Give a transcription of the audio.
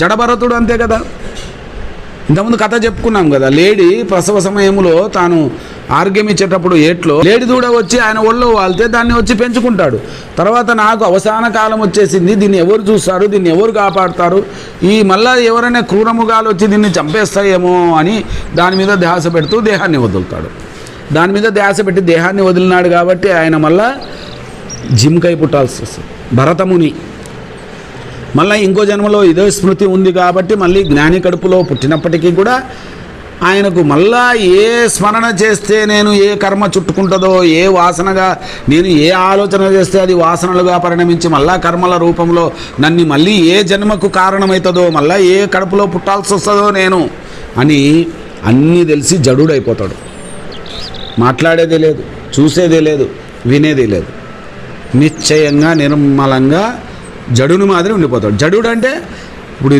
జడభరతుడు అంతే కదా. ఇంతకుముందు కథ చెప్పుకున్నాం కదా లేడీ ప్రసవ సమయంలో తాను ఆరోగ్యం ఇచ్చేటప్పుడు ఏట్లో లేడీ దూడ వచ్చి ఆయన ఒళ్ళో వాళ్తే దాన్ని వచ్చి పెంచుకుంటాడు. తర్వాత నాకు అవసాన కాలం వచ్చేసింది దీన్ని ఎవరు చూస్తారు దీన్ని ఎవరు కాపాడుతారు ఈ మళ్ళా ఎవరైనా క్రూరముగాలు వచ్చి దీన్ని చంపేస్తాయేమో అని దాని మీద ధ్యాస పెడుతూ దేహాన్ని వదులుతాడు. దాని మీద ధ్యాస పెట్టి దేహాన్ని వదిలినాడు కాబట్టి ఆయన మళ్ళా జిమ్కై పుట్టాల్సి వస్తుంది. భరతముని. మళ్ళీ ఇంకో జన్మలో ఇదే స్మృతి ఉంది కాబట్టి మళ్ళీ జ్ఞాని కడుపులో పుట్టినప్పటికీ కూడా ఆయనకు మళ్ళా ఏ స్మరణ చేస్తే నేను ఏ కర్మ చుట్టుకుంటుందో ఏ వాసనగా నేను ఏ ఆలోచన చేస్తే అది వాసనలుగా పరిణమించి మళ్ళా కర్మల రూపంలో నన్ను మళ్ళీ ఏ జన్మకు కారణమవుతుందో మళ్ళా ఏ కడుపులో పుట్టాల్సి వస్తుందో నేను అని అన్నీ తెలిసి జడుడైపోతాడు. మాట్లాడేదే లేదు చూసేదే లేదు వినేది లేదు. నిశ్చయంగా నిర్మలంగా జడును మాదిరి ఉండిపోతాడు. జడుడు అంటే